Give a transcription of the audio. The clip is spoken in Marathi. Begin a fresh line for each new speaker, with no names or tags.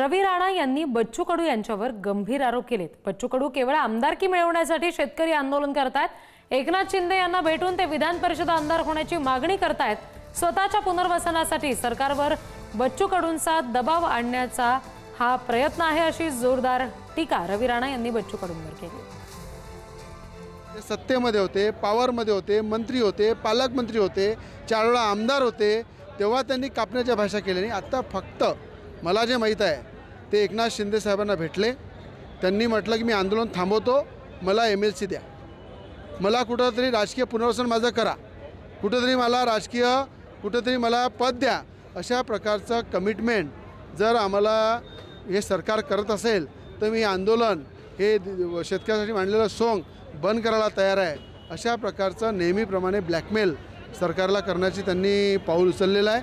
रवी राणा यांनी बच्चू कडू यांच्यावर गंभीर आरोप केलेत. बच्चू कडू केवळ आमदारकी मिळवण्यासाठी शेतकरी आंदोलन करतायत. एकनाथ शिंदे यांना भेटून ते विधान परिषद आमदार होण्याची मागणी करतायत. स्वतःच्या पुनर्वसनासाठी सरकारवर बच्चू कडूंचा दबाव आणण्याचा हा प्रयत्न आहे अशी जोरदार टीका रवी राणा यांनी बच्चू कडूंवर केली.
सत्तेमध्ये होते पॉवरमध्ये होते मंत्री होते पालकमंत्री होते चार वेळा आमदार होते तेव्हा त्यांनी कापण्याच्या भाषा केल्या नाही आत्ता फक्त मला जे माहीत आहे ते एकनाथ शिंदे साहेबांना भेटले. त्यांनी म्हटलं की मी आंदोलन थांबवतो मला एम एल सी द्या. मला कुठंतरी राजकीय पुनर्वसन माझं करा. कुठंतरी मला राजकीय कुठंतरी मला पद द्या. अशा प्रकारचं कमिटमेंट जर आम्हाला हे सरकार करत असेल तर मी आंदोलन हे शेतकऱ्यासाठी मांडलेलं सोंग बंद करायला तयार आहे. अशा प्रकारचं नेहमीप्रमाणे ब्लॅकमेल सरकारला करण्याची त्यांनी पाऊल उचललेलं आहे.